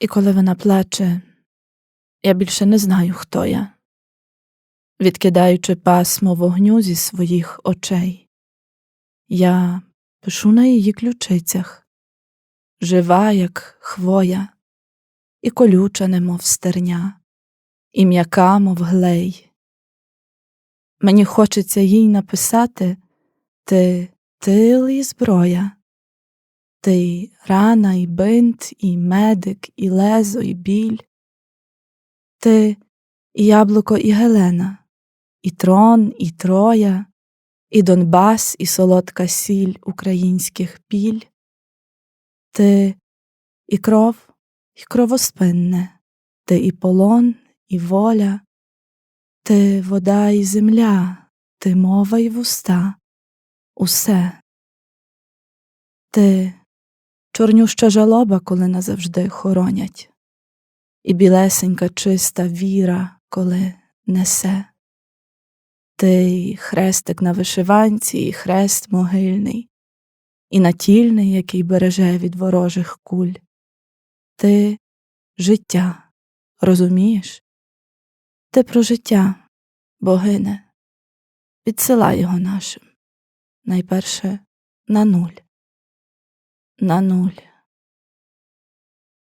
І коли вона плаче, я більше не знаю, хто я, відкидаючи пасмо вогню зі своїх очей, я пишу на її ключицях, жива, як хвоя, і колюча, немов стерня, і м'яка, мов глей. Мені хочеться їй написати ти тил і зброя, ти рана і бинт, і медик, і лезо, і біль, ти і яблуко, і Гелена, і трон, і Троя, і Донбас, і солодка сіль українських піль, ти і кров, і кровоспинне, ти і полон, і воля, ти вода і земля, ти мова і вуста, усе. Ти чорнюща жалоба, коли назавжди хоронять, і білесенька чиста віра, коли несе. Ти хрестик на вишиванці, і хрест могильний, і натільний, який береже від ворожих куль. Ти життя, розумієш? Ти про життя, богине, підсилай його нашим, найперше на нуль, на нуль.